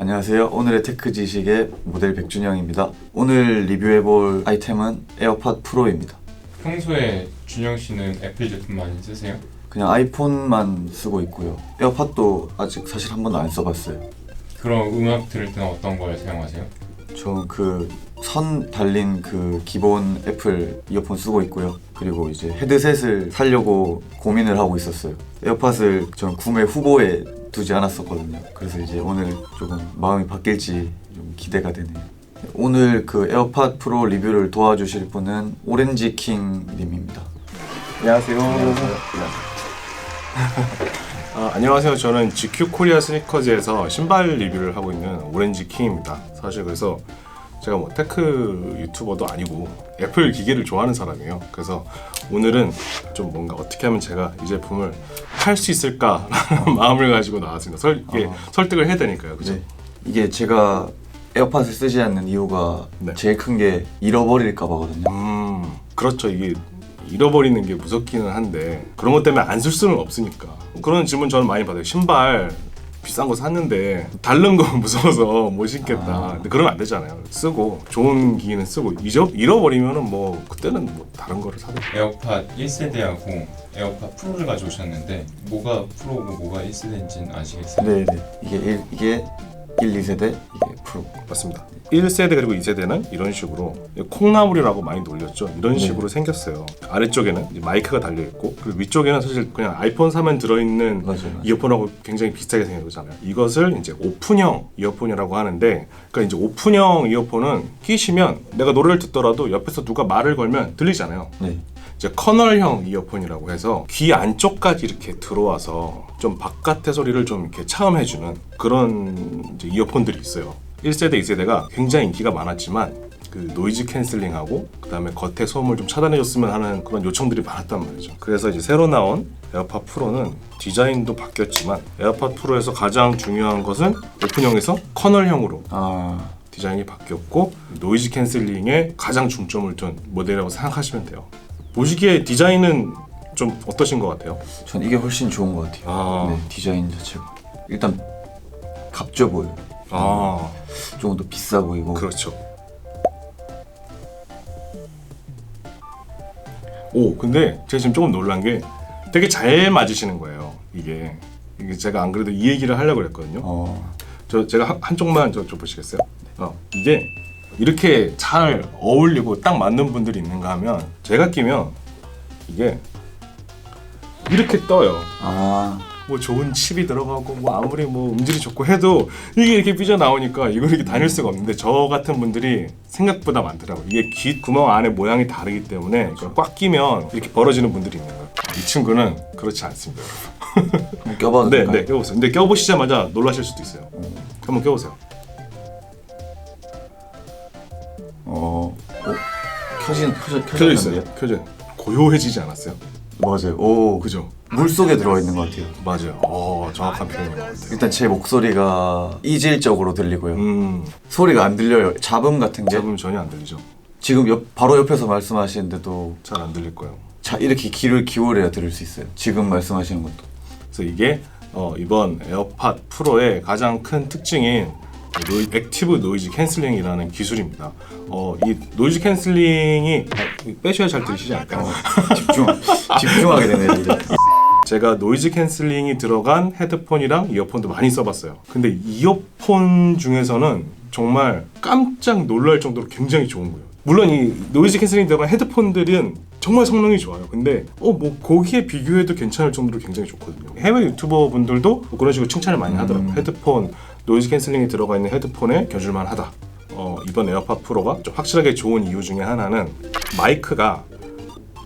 안녕하세요. 오늘의 테크 지식의 모델 백준영입니다. 오늘 리뷰해볼 아이템은 에어팟 프로입니다. 평소에 준영 씨는 애플 제품 많이 쓰세요? 그냥 아이폰만 쓰고 있고요. 에어팟도 아직 사실 한 번도 안 써봤어요. 그럼 음악 들을 때는 어떤 걸 사용하세요? 저그선 달린 그 기본 애플 이어폰 쓰고 있고요. 그리고 이제 헤드셋을 사려고 고민을 하고 있었어요. 에어팟을 전 구매 후보에 두지 않았었거든요. 그래서 이제 오늘 조금 마음이 바뀔지 좀 기대가 되네요. 오늘 그 에어팟 프로 리뷰를 도와주실 분은 오렌지 킹 님입니다. 안녕하세요. 아, 안녕하세요. 저는 GQ 코리아 스니커즈에서 신발 리뷰를 하고 있는 오렌지 킹입니다. 사실 그래서 제가 뭐 테크 유튜버도 아니고 애플 기계를 좋아하는 사람이에요. 그래서 오늘은 좀 뭔가 어떻게 하면 제가 이 제품을 팔 수 있을까라는 마음을 가지고 나왔습니다. 설, 이게 어. 설득을 해야 되니까요. 그죠? 네. 이게 제가 에어팟을 쓰지 않는 이유가 네. 제일 큰 게 잃어버릴까 봐거든요. 음, 그렇죠. 이게 잃어버리는 게 무섭기는 한데 그런 것 때문에 안 쓸 수는 없으니까 그런 질문 저는 많이 받아요. 신발 비싼 거 샀는데 다른 거 무서워서 못 신겠다. 아. 근데 그러면 안 되잖아요. 쓰고 좋은 기기는 쓰고 잊어 잃어버리면은 뭐 그때는 뭐 다른 거를 사도 에어팟 1세대하고 에어팟 프로를 가져오셨는데 뭐가 프로고 뭐가 1세대인지는 아시겠어요? 네, 네. 이게 1, 이게 1, 2세대, 이게 프로. 맞습니다. 1세대 그리고 2세대는 이런 식으로 콩나물이라고 많이 놀렸죠. 이런 네. 식으로 생겼어요. 아래쪽에는 이제 마이크가 달려 있고 그리고 위쪽에는 사실 그냥 아이폰 사면 들어있는. 맞아요. 이어폰하고 굉장히 비슷하게 생겼잖아요. 이것을 이제 오픈형 이어폰이라고 하는데, 그러니까 이제 오픈형 이어폰은 끼시면 내가 노래를 듣더라도 옆에서 누가 말을 걸면 들리잖아요. 네. 이제 커널형 이어폰이라고 해서 귀 안쪽까지 이렇게 들어와서 좀 바깥의 소리를 좀 이렇게 차음해주는 그런 이어폰들이 있어요. 1세대, 2세대가 굉장히 인기가 많았지만 그 노이즈 캔슬링하고 그다음에 겉에 소음을 좀 차단해줬으면 하는 그런 요청들이 많았단 말이죠. 그래서 이제 새로 나온 에어팟 프로는 디자인도 바뀌었지만 에어팟 프로에서 가장 중요한 것은 오픈형에서 커널형으로 아, 디자인이 바뀌었고 노이즈 캔슬링에 가장 중점을 둔 모델이라고 생각하시면 돼요. 보시기에 디자인은 좀 어떠신 것 같아요? 전 이게 훨씬 좋은 것 같아요. 아. 네, 디자인 자체가. 일단 값져 보여요. 아 조금 더 비싸 보이고. 그렇죠. 오 근데 제가 지금 조금 놀란 게 되게 잘 맞으시는 거예요. 이게 이게 제가 안 그래도 이 얘기를 하려고 그랬거든요. 어, 저 제가 한, 한쪽만 저, 저 보시겠어요? 어, 이게 이렇게 잘 어울리고 딱 맞는 분들이 있는가 하면 제가 끼면 이게 이렇게 떠요. 아, 뭐 좋은 칩이 들어가고 뭐 아무리 뭐 음질이 좋고 해도 이게 이렇게 삐져 나오니까 이걸 이렇게 다닐 수가 없는데 저 같은 분들이 생각보다 많더라고요. 이게 귀 구멍 안에 모양이 다르기 때문에 이걸 꽉 끼면 이렇게 벌어지는 분들이 있는 거예요. 이 친구는 그렇지 않습니다. 껴봐도 네, 될까요? 네, 껴보세요. 근데 껴보시자마자 놀라실 수도 있어요. 한번 껴보세요. 켜진, 켜져, 켜져 있어요. 켜졌는데요? 켜져. 고요해지지 않았어요? 맞아요. 오, 그죠? 물 속에 들어가 있는 것 같아요. 맞아요. 어, 정확한 표현인 것 같아요. 일단 제 목소리가 이질적으로 들리고요. 음, 소리가 안 들려요. 잡음 같은 게. 잡으면 전혀 안 들리죠. 지금 옆, 바로 옆에서 말씀하시는데도 잘 안 들릴 거예요. 자 이렇게 귀를 기울여야 들을 수 있어요. 지금 말씀하시는 것도. 그래서 이게 어, 이번 에어팟 프로의 가장 큰 특징인 노이, 액티브 노이즈 캔슬링이라는 기술입니다. 어, 이 노이즈 캔슬링이 아, 빼셔야 잘 들리시지 않을까요? 집중 집중하게 되네 이제. 제가 노이즈 캔슬링이 들어간 헤드폰이랑 이어폰도 많이 써봤어요. 근데 이어폰 중에서는 정말 깜짝 놀랄 정도로 굉장히 좋은 거예요. 물론 이 노이즈 캔슬링 들어간 헤드폰들은 정말 성능이 좋아요. 근데 어 뭐 거기에 비교해도 괜찮을 정도로 굉장히 좋거든요. 해외 유튜버 분들도 뭐 그런 식으로 칭찬을 많이 하더라고요. 음. 헤드폰 노이즈 캔슬링이 들어가 있는 헤드폰에 겨줄만 하다. 어, 이번 에어팟 프로가 좀 확실하게 좋은 이유 중에 하나는 마이크가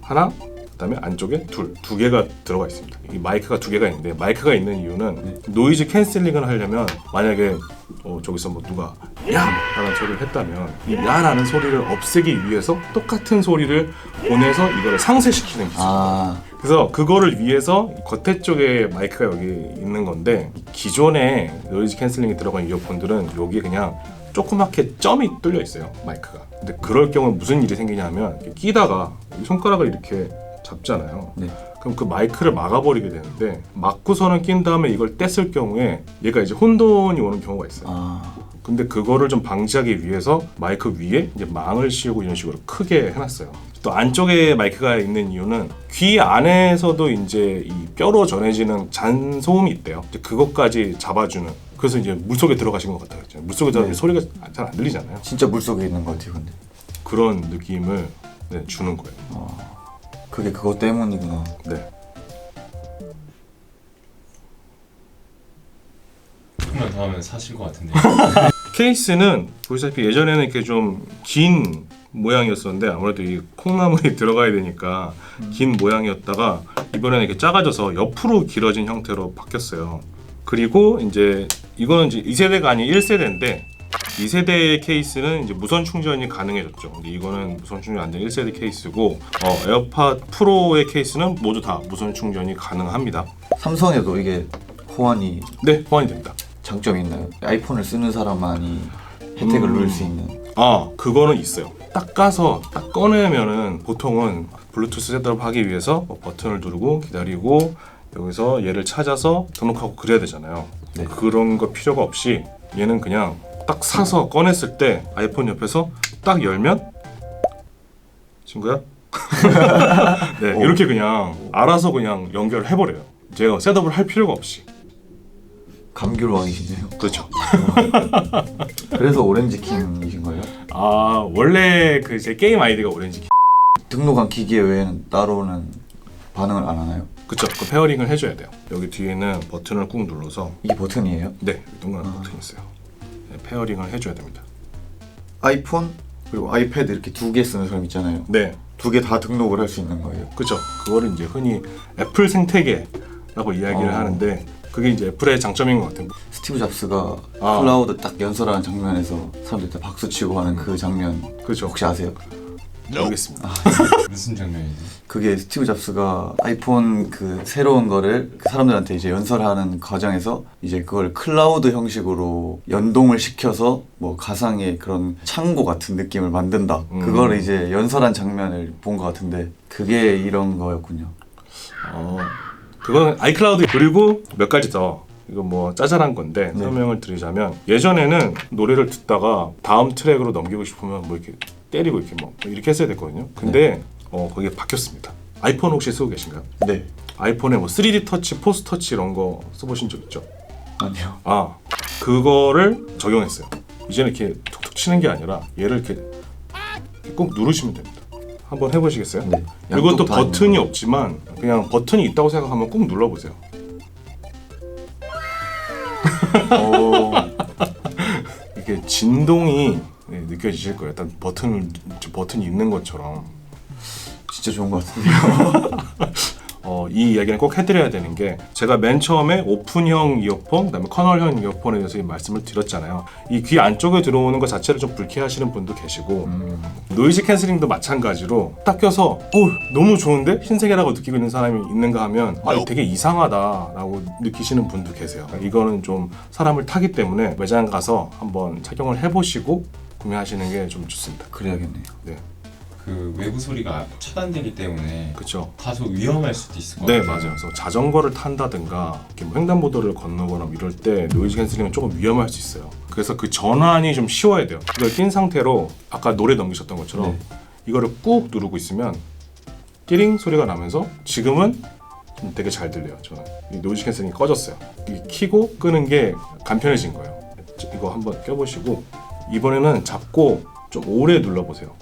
하나 그다음에 안쪽에 둘, 두 개가 들어가 있습니다. 이 마이크가 두 개가 있는데 마이크가 있는 이유는 노이즈 캔슬링을 하려면 만약에 어, 저기서 뭐 누가 야라는 소리를 했다면 이 야라는 소리를 없애기 위해서 똑같은 소리를 보내서 이거를 상쇄시키는 기술. 아 그래서 그거를 위해서 겉에 쪽에 마이크가 여기 있는 건데 기존에 노이즈 캔슬링이 들어간 이어폰들은 여기 그냥 조그맣게 점이 뚫려 있어요 마이크가. 근데 그럴 경우 무슨 일이 생기냐면 끼다가 이 손가락을 이렇게 잡잖아요. 네. 그럼 그 마이크를 막아버리게 되는데 막고서는 낀 다음에 이걸 뗐을 경우에 얘가 이제 혼돈이 오는 경우가 있어요. 아, 근데 그거를 좀 방지하기 위해서 마이크 위에 이제 망을 씌우고 이런 식으로 크게 해놨어요. 또 안쪽에 마이크가 있는 이유는 귀 안에서도 이제 이 뼈로 전해지는 잔소음이 있대요. 그것까지 잡아주는. 그래서 이제 물 속에 들어가신 것 같아요. 물 속에 들어 네. 소리가 잘 안 들리잖아요. 진짜 물 속에 있는 것 같아요, 근데. 그런 느낌을 네, 주는 거예요. 그게 그것 때문이구나. 네. 조금만 더 하면 사실 것 같은데. 케이스는 보시다시피 예전에는 이렇게 좀 긴 모양이었었는데 아무래도 이 콩나물이 들어가야 되니까 긴 모양이었다가 이번에는 이렇게 작아져서 옆으로 길어진 형태로 바뀌었어요. 그리고 이제 이거는 이제 2세대가 아닌 1세대인데 2세대의 케이스는 이제 무선 충전이 가능해졌죠. 근데 이거는 무선 충전 안 된 1세대 케이스고 어, 에어팟 프로의 케이스는 모두 다 무선 충전이 가능합니다. 삼성에도 이게 호환이 네, 호환이 됩니다. 장점이 있나요? 아이폰을 쓰는 사람만이 혜택을 음. 누릴 수 있는. 아 그거는 있어요 딱 까서 딱 꺼내면은 보통은 블루투스 셋업 하기 위해서 뭐 버튼을 누르고 기다리고 여기서 얘를 찾아서 등록하고 그래야 되잖아요 네. 그런 거 필요가 없이 얘는 그냥 딱 사서 꺼냈을 때 아이폰 옆에서 딱 열면 친구야 네 오. 이렇게 그냥 알아서 그냥 연결해 버려요 제가 셋업을 할 필요가 없이 감귤왕이시네요. 그렇죠 그래서 오렌지 킹이신 거예요? 아 원래 그 제 게임 아이디가 오렌지 등록한 기계 외에는 따로는 반응을 안 하나요? 그쵸 그 페어링을 해줘야 돼요 여기 뒤에는 버튼을 꾹 눌러서 이게 버튼이에요? 네 동그란 아. 버튼이 있어요 네, 페어링을 해줘야 됩니다 아이폰 그리고 아이패드 이렇게 두 개 쓰는 사람 있잖아요. 네 두 개 다 등록을 할 수 있는 거예요. 그쵸 그거를 이제 흔히 애플 생태계라고 이야기를 어. 하는데 그게 이제 애플의 장점인 것 같아요 스티브 잡스가 아. 클라우드 딱 연설하는 장면에서 사람들이 다 박수 치고 하는 그 장면 그죠 혹시 아세요? 모르겠습니다 무슨 장면이지? 그게 스티브 잡스가 아이폰 그 새로운 거를 그 사람들한테 이제 연설하는 과정에서 이제 그걸 클라우드 형식으로 연동을 시켜서 뭐 가상의 그런 창고 같은 느낌을 만든다. 음. 그거를 이제 연설한 장면을 본 것 같은데 그게 이런 거였군요. 어, 그건 아이클라우드 그리고 몇 가지 더 이거 뭐 짜잘한 건데 네. 설명을 드리자면 예전에는 노래를 듣다가 다음 트랙으로 넘기고 싶으면 뭐 이렇게 때리고 이렇게 뭐 이렇게 했어야 됐거든요 근데 어 그게 바뀌었습니다 아이폰 혹시 쓰고 계신가요? 네. 아이폰에 뭐 3D 터치, 포스 터치 이런 거 써보신 적 있죠? 아니요. 아 그거를 적용했어요. 이제는 이렇게 툭툭 치는 게 아니라 얘를 이렇게, 꼭 누르시면 됩니다. 한번 해보시겠어요? 네. 이것도 양쪽 버튼이 거. 없지만 그냥 버튼이 있다고 생각하면 꼭 눌러보세요. 오, 이게 진동이 네, 느껴지실 거예요. 일단 버튼을 버튼이 있는 것처럼 진짜 좋은 것 같은데요. 어, 이 이야기는 꼭 해드려야 되는 게 제가 맨 처음에 오픈형 이어폰, 그다음에 커널형 이어폰에 대해서 이 말씀을 드렸잖아요. 이 귀 안쪽에 들어오는 것 자체를 좀 불쾌하시는 분도 계시고 음, 노이즈 캔슬링도 마찬가지로 딱 껴서 어 너무 좋은데 신세계라고 느끼고 있는 사람이 있는가 하면 아 되게 이상하다라고 느끼시는 분도 계세요. 이거는 좀 사람을 타기 때문에 매장 가서 한번 착용을 해보시고 구매하시는 게 좀 좋습니다. 그래야겠네요. 네, 그 외부 소리가 차단되기 때문에 그렇죠. 다소 위험할 수도 있을 것 네 같아요. 맞아요. 그래서 자전거를 탄다든가 이렇게 뭐 횡단보도를 건너거나 뭐 이럴 때 노이즈 캔슬링은 조금 위험할 수 있어요. 그래서 그 전환이 좀 쉬워야 돼요. 이걸 낀 상태로 아까 노래 넘기셨던 것처럼 네. 이거를 꾹 누르고 있으면 띠링 소리가 나면서 지금은 좀 되게 잘 들려요. 저는 이 노이즈 캔슬링이 꺼졌어요. 이 키고 끄는 게 간편해진 거예요. 이거 한번 껴보시고 이번에는 잡고 좀 오래 눌러보세요.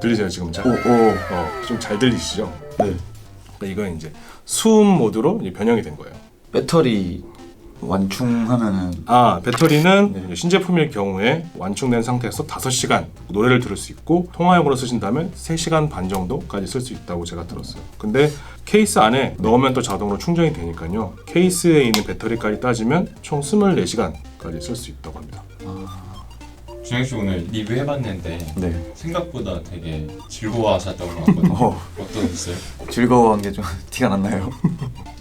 들리세요 지금 잘? 오, 오, 어, 좀 잘 들리시죠? 네. 그러니까 이건 이제 수음 모드로 이제 변형이 된 거예요. 배터리 완충하면은 아, 배터리는 네. 신제품일 경우에 완충된 상태에서 5시간 노래를 들을 수 있고 통화용으로 쓰신다면 3시간 반 정도까지 쓸 수 있다고 제가 들었어요. 근데 케이스 안에 넣으면 또 자동으로 충전이 되니까요. 케이스에 있는 배터리까지 따지면 총 24시간까지 쓸 수 있다고 합니다. 준영 씨 오늘 리뷰 해봤는데 네. 생각보다 되게 즐거워하셨던 것 같거든요. 어, 어떠셨어요? 즐거워한 게 좀 티가 났나요?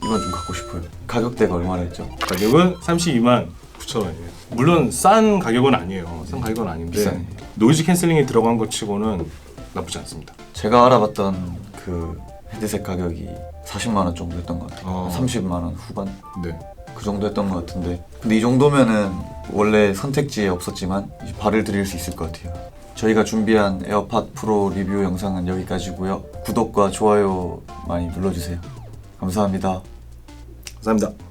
이건 좀 갖고 싶어요. 가격대가 얼마나 했죠? 가격은 32만 9천 원이에요. 물론 싼 가격은 아니에요. 싼 가격은 아닌데 비싸네. 노이즈 캔슬링이 들어간 것 치고는 나쁘지 않습니다. 제가 알아봤던 그 헤드셋 가격이 40만 원 정도 했던 것 같아요. 어. 30만 원 후반 네. 그 정도 했던 것 같은데 근데 이 정도면은 원래 선택지에 없었지만 이제 발을 들일 수 있을 것 같아요. 저희가 준비한 에어팟 프로 리뷰 영상은 여기까지고요. 구독과 좋아요 많이 눌러주세요. 감사합니다. 감사합니다.